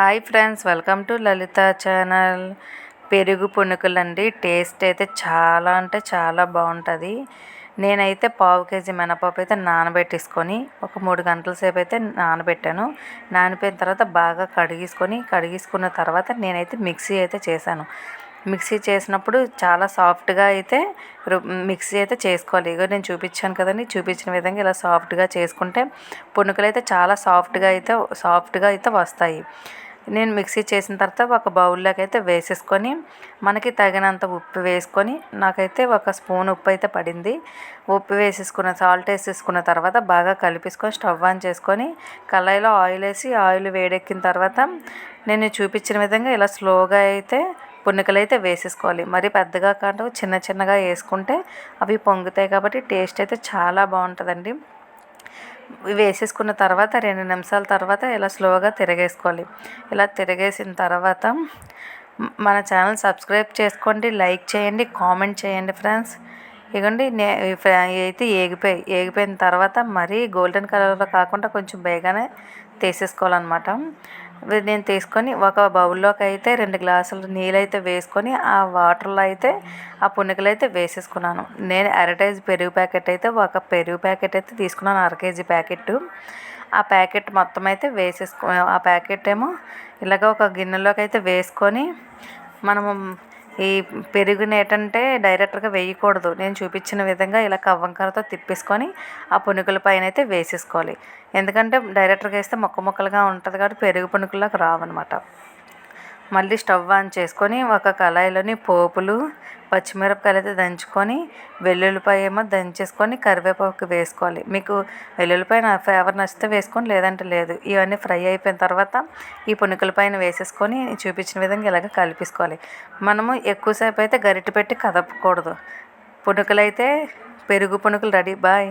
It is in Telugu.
Hi friends welcome to Lalitha channel. పెరుగు పునుకులండి టేస్ట్ అయితే చాలా అంటే చాలా బాగుంటుంది. నేనైతే పావు కేజీ మినపప్పు అయితే నానబెట్టేసుకొని ఒక మూడు గంటల సేపు అయితే నానబెట్టాను. నానిపోయిన తర్వాత బాగా కడిగేసుకొని కడిగేసుకున్న తర్వాత నేనైతే మిక్సీ అయితే చేశాను. మిక్సీ చేసినప్పుడు చాలా సాఫ్ట్గా అయితే మిక్సీ అయితే చేసుకోవాలి. ఇగో నేను చూపించాను కదండి చూపించిన విధంగా ఇలా సాఫ్ట్గా చేసుకుంటే పునుకులు అయితే చాలా సాఫ్ట్గా అయితే సాఫ్ట్గా అయితే వస్తాయి. నేను మిక్సీ చేసిన తర్వాత ఒక బౌల్లోకి అయితే వేసేసుకొని మనకి తగినంత ఉప్పు వేసుకొని నాకైతే ఒక స్పూన్ ఉప్పు అయితే పడింది. ఉప్పు వేసేసుకున్న సాల్ట్ వేసేసుకున్న తర్వాత బాగా కలిపేసుకొని స్టవ్ ఆన్ చేసుకొని కళాయిలో ఆయిల్ వేసి ఆయిల్ వేడెక్కిన తర్వాత నేను చూపించిన విధంగా ఇలా స్లోగా అయితే పునుకలు అయితే వేసేసుకోవాలి. మరి పెద్దగా కాకుండా చిన్న చిన్నగా వేసుకుంటే అవి పొంగుతాయి కాబట్టి టేస్ట్ అయితే చాలా బాగుంటుందండి. వేసేసుకున్న తర్వాత రెండు నిమిషాల తర్వాత ఇలా స్లోగా తిరగేసుకోవాలి. ఇలా తిరగేసిన తర్వాత మన ఛానల్ సబ్స్క్రైబ్ చేసుకోండి లైక్ చేయండి కామెంట్ చేయండి ఫ్రెండ్స్. ఇగోండి నే అయితే ఏగిపోయి ఏగిపోయిన తర్వాత మరీ గోల్డెన్ కలర్లో కాకుండా కొంచెం బేగానే తీసేసుకోవాలన్నమాట. నేను తీసుకొని ఒక బౌల్లోకి అయితే రెండు గ్లాసులు నీళ్ళైతే వేసుకొని ఆ వాటర్లో అయితే ఆ పునుకులు అయితే వేసేసుకున్నాను. నేను అరటైజ్ పెరుగు ప్యాకెట్ అయితే ఒక పెరుగు ప్యాకెట్ అయితే తీసుకున్నాను అర కేజీ ప్యాకెట్ ఆ ప్యాకెట్ మొత్తం అయితే వేసేసుకో ఆ ప్యాకెట్ ఏమో ఇలాగ ఒక గిన్నెలోకి అయితే వేసుకొని మనము ఈ పెరుగుని ఏంటంటే డైరెక్ట్గా వేయకూడదు. నేను చూపించిన విధంగా ఇలా కవ్వంకరతో తిప్పేసుకొని ఆ పునుకుల పైన అయితే వేసేసుకోవాలి. ఎందుకంటే డైరెక్ట్గా వేస్తే మొక్క మొక్కలుగా ఉంటుంది కాబట్టి పెరుగు పునుకుల్లోకి రావన్నమాట. మళ్ళీ స్టవ్ ఆన్ చేసుకొని ఒక కళాయిలోని పోపులు పచ్చిమిరపకాయలు అయితే దంచుకొని వెల్లుల్లిపాయ ఏమో దంచేసుకొని కరివేపాకు వేసుకోవాలి. మీకు వెల్లుల్లిపాయ నా ఫేవర్ నచ్చితే వేసుకొని లేదంటే లేదు. ఇవన్నీ ఫ్రై అయిపోయిన తర్వాత ఈ పునుకుల పైన వేసేసుకొని చూపించిన విధంగా ఇలాగ కలిపేసుకోవాలి. మనము ఎక్కువసేపు అయితే గరిటె పెట్టి కదపకూడదు. పునుకులు అయితే పెరుగు పునుకులు రెడీ. బాయ్.